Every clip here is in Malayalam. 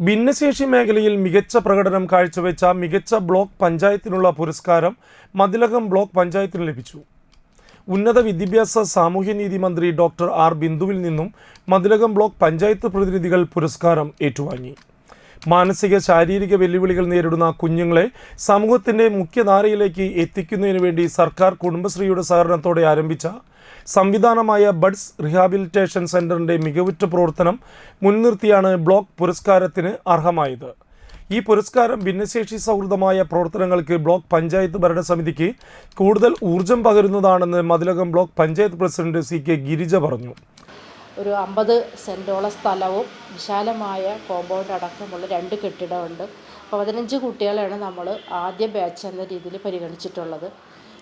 ഭിന്നശേഷി മേഖലയിൽ മികച്ച പ്രകടനം കാഴ്ചവെച്ച മികച്ച ബ്ലോക്ക് പഞ്ചായത്തിനുള്ള പുരസ്കാരം മതിലകം ബ്ലോക്ക് പഞ്ചായത്തിന് ലഭിച്ചു. ഉന്നത വിദ്യാഭ്യാസ സാമൂഹ്യനീതി മന്ത്രി ഡോക്ടർ ആർ ബിന്ദുവിൽ നിന്നും മതിലകം ബ്ലോക്ക് പഞ്ചായത്ത് പ്രതിനിധികൾ പുരസ്കാരം ഏറ്റുവാങ്ങി. മാനസിക ശാരീരിക വെല്ലുവിളികൾ നേരിടുന്ന കുഞ്ഞുങ്ങളെ സമൂഹത്തിന്റെ മുഖ്യധാരയിലേക്ക് എത്തിക്കുന്നതിനു വേണ്ടി സർക്കാർ കുടുംബശ്രീയുടെ സഹകരണത്തോടെ ആരംഭിച്ച സംവിധാനമായ ബഡ്സ് റീഹാബിലിറ്റേഷൻ സെന്ററിന്റെ മികവുറ്റ പ്രവർത്തനം മുൻനിർത്തിയാണ് ബ്ലോക്ക് പുരസ്കാരത്തിന് അർഹമായത്. ഈ പുരസ്കാരം ഭിന്നശേഷി സൗഹൃദമായ പ്രവർത്തനങ്ങൾക്ക് ബ്ലോക്ക് പഞ്ചായത്ത് ഭരണസമിതിക്ക് കൂടുതൽ ഊർജം പകരുന്നതാണെന്ന് Mathilakam block panchayat president C K Girija പറഞ്ഞു. ഒരു അമ്പത് സെന്റോളം സ്ഥലവും വിശാലമായ കോമ്പൗണ്ട് അടക്കമുള്ള രണ്ട് കെട്ടിടമുണ്ട്. പതിനഞ്ച് കുട്ടികളെയാണ് നമ്മൾ ആദ്യ ബാച്ച് എന്ന രീതിയിൽ പരിഗണിച്ചിട്ടുള്ളത്.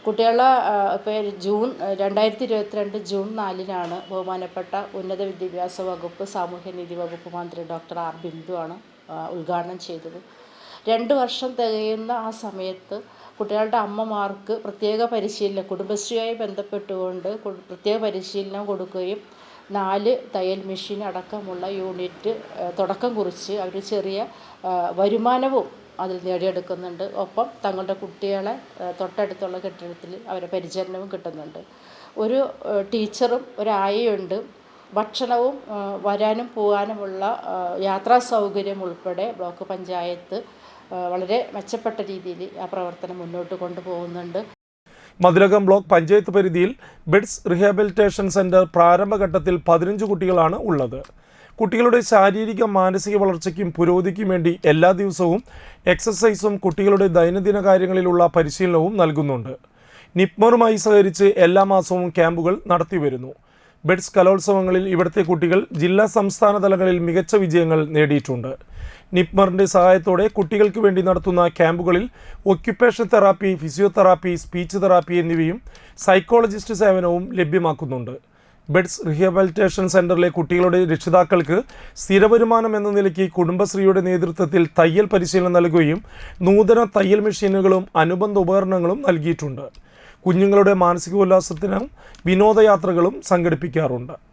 കുട്ടികളെ ഇപ്പോൾ ജൂൺ രണ്ടായിരത്തി ഇരുപത്തിരണ്ട് ജൂൺ നാലിനാണ് ബഹുമാനപ്പെട്ട ഉന്നത വിദ്യാഭ്യാസ വകുപ്പ് സാമൂഹ്യനീതി വകുപ്പ് മന്ത്രി ഡോക്ടർ ആർ ബിന്ദു ആണ് ഉദ്ഘാടനം ചെയ്തത്. രണ്ട് വർഷം തികയുന്ന ആ സമയത്ത് കുട്ടികളുടെ അമ്മമാർക്ക് പ്രത്യേക പരിശീലനം കുടുംബശ്രീയുമായി ബന്ധപ്പെട്ടുകൊണ്ട് പ്രത്യേക പരിശീലനം കൊടുക്കുകയും നാല് തയ്യൽ മെഷീൻ അടക്കമുള്ള യൂണിറ്റ് തുടക്കം കുറിച്ച് അവർ ചെറിയ വരുമാനവും അതിൽ നേടിയെടുക്കുന്നുണ്ട്. ഒപ്പം തങ്ങളുടെ കുട്ടികളെ തൊട്ടടുത്തുള്ള കെട്ടിടത്തിൽ അവരെ പരിചരണവും കിട്ടുന്നുണ്ട്. ഒരു ടീച്ചറും ഒരായയുണ്ട്. ഭക്ഷണവും വരാനും പോകാനുമുള്ള യാത്രാ സൗകര്യം ഉൾപ്പെടെ ബ്ലോക്ക് പഞ്ചായത്ത് വളരെ മെച്ചപ്പെട്ട രീതിയിൽ ആ പ്രവർത്തനം മുന്നോട്ട് കൊണ്ടുപോകുന്നുണ്ട്. മതിലകം ബ്ലോക്ക് പഞ്ചായത്ത് പരിധിയിൽ ബെഡ്സ് റീഹാബിലിറ്റേഷൻ സെന്റർ പ്രാരംഭഘട്ടത്തിൽ പതിനഞ്ച് കുട്ടികളാണ് ഉള്ളത്. കുട്ടികളുടെ ശാരീരിക മാനസിക വളർച്ചയ്ക്കും പുരോഗതിക്കും വേണ്ടി എല്ലാ ദിവസവും എക്സസൈസും കുട്ടികളുടെ ദൈനംദിന കാര്യങ്ങളിലുള്ള പരിശീലനവും നൽകുന്നുണ്ട്. നിപ്മറുമായി സഹകരിച്ച് എല്ലാ മാസവും ക്യാമ്പുകൾ നടത്തിവരുന്നു ബെഡ്സ് കലോത്സവങ്ങളിൽ ഇവിടുത്തെ കുട്ടികൾ ജില്ലാ സംസ്ഥാന തലങ്ങളിൽ മികച്ച വിജയങ്ങൾ നേടിയിട്ടുണ്ട്. നിപ്മറിന്റെ സഹായത്തോടെ കുട്ടികൾക്ക് വേണ്ടി നടത്തുന്ന ക്യാമ്പുകളിൽ occupation therapy physiotherapy speech therapy എന്നിവയും സൈക്കോളജിസ്റ്റ് സേവനവും ലഭ്യമാക്കുന്നുണ്ട്. ബെഡ്സ് റീഹാബിലിറ്റേഷൻ സെന്ററിലെ കുട്ടികളുടെ രക്ഷിതാക്കൾക്ക് സ്ഥിരവരുമാനം എന്ന നിലയ്ക്ക് കുടുംബശ്രീയുടെ നേതൃത്വത്തിൽ തയ്യൽ പരിശീലനം നൽകുകയും നൂതന തയ്യൽ മെഷീനുകളും അനുബന്ധ ഉപകരണങ്ങളും നൽകിയിട്ടുണ്ട്. കുഞ്ഞുങ്ങളുടെ മാനസികോല്ലാസത്തിനും വിനോദയാത്രകളും സംഘടിപ്പിക്കാറുണ്ട്.